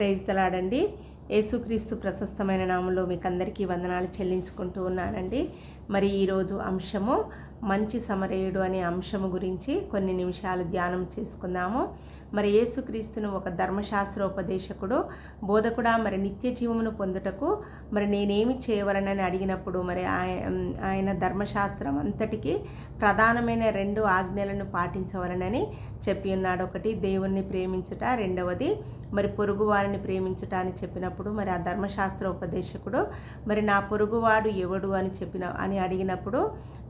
ప్రేజితలాడండి యేసుక్రీస్తు ప్రశస్తమైన నామంలో మీకు అందరికీ వందనాలు చెల్లించుకుంటూ ఉన్నానండి. మరి ఈరోజు అంశము మంచి సమరయుడు అనే అంశము గురించి కొన్ని నిమిషాలు ధ్యానం చేసుకుందాము. మరి యేసుక్రీస్తును ఒక ధర్మశాస్త్రోపదేశకుడు బోధకుడా మరి నిత్య జీవమును పొందుటకు మరి నేనేమి చేయవలనని అడిగినప్పుడు మరి ఆయన ధర్మశాస్త్రం అంతటికి ప్రధానమైన రెండు ఆజ్ఞలను పాటించవలనని చెప్పి ఉన్నాడు ఒకటి దేవుణ్ణి ప్రేమించుట రెండవది మరి పొరుగు వారిని ప్రేమించుట అని చెప్పినప్పుడు మరి ఆ ధర్మశాస్త్ర ఉపదేశకుడు మరి నా పొరుగువాడు ఎవడు అని చెప్పిన అని అడిగినప్పుడు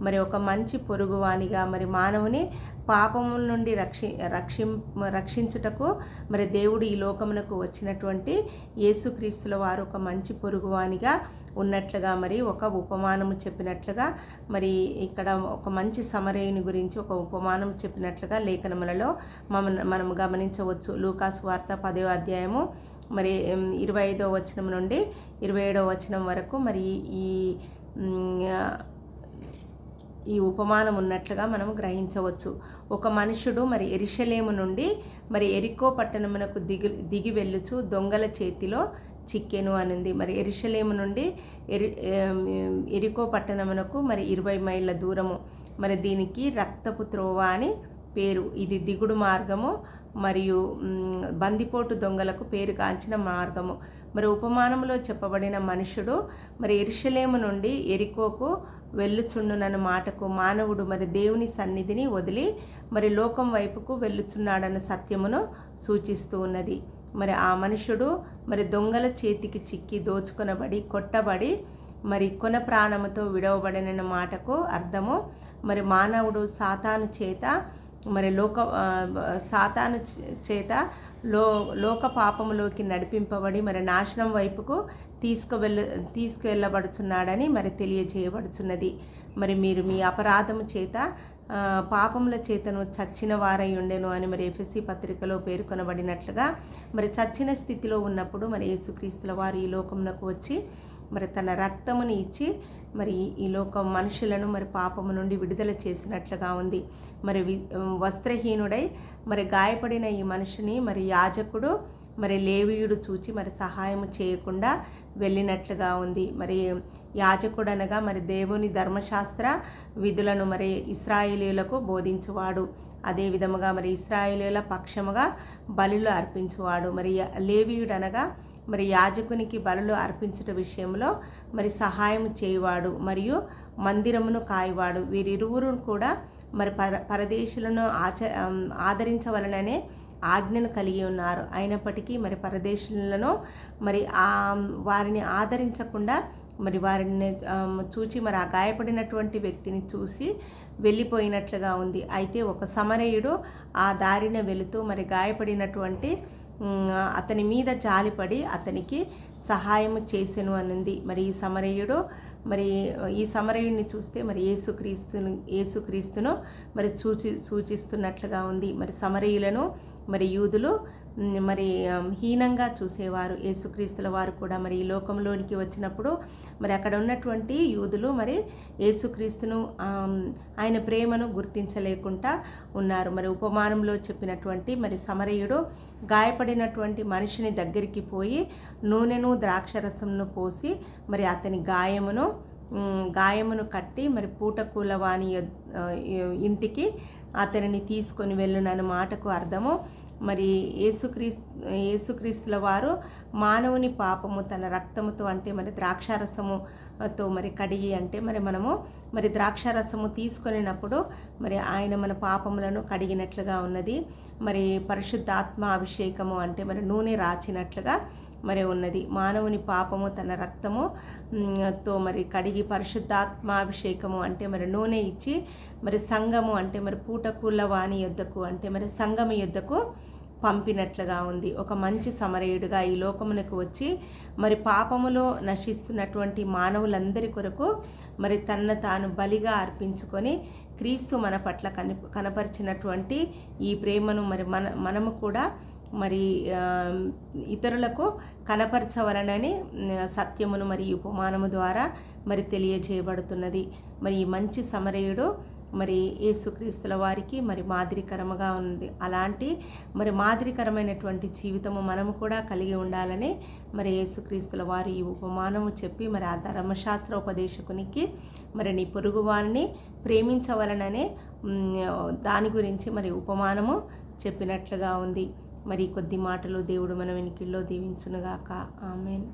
మరి ఒక మంచి పొరుగువానిగా మరి మానవుని పాపముల నుండి రక్షి రక్షిం రక్షించుటకు మరి దేవుడు ఈ లోకమునకు వచ్చినటువంటి యేసుక్రీస్తుల వారు ఒక మంచి పొరుగువానిగా ఉన్నట్లుగా మరి ఒక ఉపమానము చెప్పినట్లుగా మరి ఇక్కడ ఒక మంచి సమరయుని గురించి ఒక ఉపమానం చెప్పినట్లుగా లేఖనములలో మన మనం గమనించవచ్చు. లూకాస్ వార్త పదో అధ్యాయము మరి ఇరవై ఐదో వచనం నుండి ఇరవై ఏడో వచనం వరకు మరి ఈ ఈ ఉపమానం ఉన్నట్లుగా మనం గ్రహించవచ్చు. ఒక మనుషుడు మరి ఎరిశలేము నుండి మరి ఎరికో పట్టణమునకు దిగి దిగి వెళ్ళుచు దొంగల చేతిలో చిక్కెను అనింది. మరి ఎరిశలేము నుండి ఎరి ఎరికో పట్టణమునకు మరి ఇరవై మైళ్ళ దూరము. మరి దీనికి రక్తపు త్రోవ అని పేరు. ఇది దిగుడు మార్గము మరియు బందిపోటు దొంగలకు పేరుగాంచిన మార్గము. మరి ఉపమానంలో చెప్పబడిన మనుషుడు మరి ఎరుషలేము నుండి ఎరికోకు వెళ్ళుచుండునన్న మాటకు మానవుడు మరి దేవుని సన్నిధిని వదిలి మరి లోకం వైపుకు వెళ్ళుచున్నాడన్న సత్యమును సూచిస్తూ ఉన్నది. మరి ఆ మనుషుడు మరి దొంగల చేతికి చిక్కి దోచుకొనబడి కొట్టబడి మరి కొన ప్రాణముతో విడవబడిన మాటకు అర్థము. మరి మానవుడు సాతాను చేత మరి లోక సాతాను చేత లో లోక పాపములోకి నడిపింపబడి మరి నాశనం వైపుకు తీసుకువెళ్ళ తీసుకువెళ్ళబడుచున్నాడని మరి తెలియజేయబడుచున్నది మరి మీరు మీ అపరాధము చేత పాపముల చేతను చచ్చిన వారై ఉండెను అని మరి ఎఫ్ఎస్సి పత్రికలో పేర్కొనబడినట్లుగా మరి చచ్చిన స్థితిలో ఉన్నప్పుడు మరి యేసుక్రీస్తుల వారు ఈ లోకమునకు వచ్చి మరి తన రక్తముని ఇచ్చి మరి ఈ లోకం మనుషులను మరి పాపము నుండి విడుదల చేసినట్లుగా ఉంది. మరి వి వస్త్రహీనుడై మరి గాయపడిన ఈ మనిషిని మరి యాజకుడు మరి లేవీయుడు చూచి మరి సహాయం చేయకుండా వెళ్ళినట్లుగా ఉంది. మరి యాజకుడు అనగా మరి దేవుని ధర్మశాస్త్ర విధులను మరి ఇస్రాయేలీలకు బోధించువాడు. అదే విధముగా మరి ఇస్రాయేలీల పక్షముగా బలులు అర్పించువాడు. మరి లేవీయుడు అనగా మరి యాజకునికి బలులు అర్పించుట విషయంలో మరి సహాయం చేయవాడు మరియు మందిరమును కాయవాడు. వీరిరువురు కూడా మరి పర పరదేశులను ఆచ ఆదరించవలననే ఆజ్ఞను కలిగి ఉన్నారు. అయినప్పటికీ మరి పరదేశులను మరి ఆ వారిని ఆదరించకుండా మరి వారిని చూచి మరి ఆ గాయపడినటువంటి వ్యక్తిని చూసి వెళ్ళిపోయినట్లుగా ఉంది. అయితే ఒక సమరయుడు ఆ దారిన వెళుతూ మరి గాయపడినటువంటి అతని మీద జాలిపడి అతనికి సహాయము చేసెను అనింది. మరి ఈ సమరయుడు మరి ఈ సమరయుడిని చూస్తే మరి యేసుక్రీస్తును ఏసుక్రీస్తును మరి సూచి సూచిస్తున్నట్లుగా ఉంది. మరి సమరయులను మరి యూదులు మరి హీనంగా చూసేవారు యేసుక్రీస్తుల వారు కూడా మరి ఈ లోకంలోనికి వచ్చినప్పుడు. మరి అక్కడ ఉన్నటువంటి యూదులు మరి యేసుక్రీస్తును ఆయన ప్రేమను గుర్తించలేకుండా ఉన్నారు. మరి ఉపమానంలో చెప్పినటువంటి మరి సమరయుడు గాయపడినటువంటి మనిషిని దగ్గరికి పోయి నూనెను ద్రాక్షరసంను పోసి మరి అతని గాయమును గాయమును కట్టి మరి పూటకూల వాని ఇంటికి అతనిని తీసుకొని వెళ్ళునన్న మాటకు అర్థము. మరి ఏసుక్రీస్ యేసుక్రీస్తుల వారు మానవుని పాపము తన రక్తముతో అంటే మరి ద్రాక్షారసముతో మరి కడిగి అంటే మరి మనము మరి ద్రాక్షారసము తీసుకొనినప్పుడు మరి ఆయన మన పాపములను కడిగినట్లుగా ఉన్నది. మరి పరిశుద్ధాత్మ అభిషేకము అంటే మరి నూనె రాచినట్లుగా మరి ఉన్నది. మానవుని పాపము తన రక్తము తో మరి కడిగి పరిశుద్ధాత్మాభిషేకము అంటే మరి నూనె ఇచ్చి మరి సంఘము అంటే మరి పూటకూళ్ళ వాణి యొద్దకు అంటే మరి సంఘము యొద్దకు పంపినట్లుగా ఉంది. ఒక మంచి సమరయుడుగా ఈ లోకమునకు వచ్చి మరి పాపములో నశిస్తున్నటువంటి మానవులందరి కొరకు మరి తన తాను బలిగా అర్పించుకొని క్రీస్తు మన పట్ల కని కనపరిచినటువంటి ఈ ప్రేమను మరి మన మనము కూడా మరి ఇతరులకు కనపరచవలనని సత్యమును మరి ఉపమానము ద్వారా మరి తెలియజేయబడుతున్నది. మరి ఈ మంచి సమరయుడు మరి యేసుక్రీస్తుల వారికి మరి మాదిరికరముగా ఉంది. అలాంటి మరి మాదిరికరమైనటువంటి జీవితము మనము కూడా కలిగి ఉండాలని మరి యేసుక్రీస్తుల వారు ఈ ఉపమానము చెప్పి మరి ఆ ధర్మశాస్త్ర ఉపదేశకునికి మరి నీ పొరుగు వారిని ప్రేమించవలననే దాని గురించి మరి ఉపమానము చెప్పినట్లుగా ఉంది. మరి కొద్ది మాటలు దేవుడు మన వెనికిల్లో దీవించునుగాక. ఆమెన్.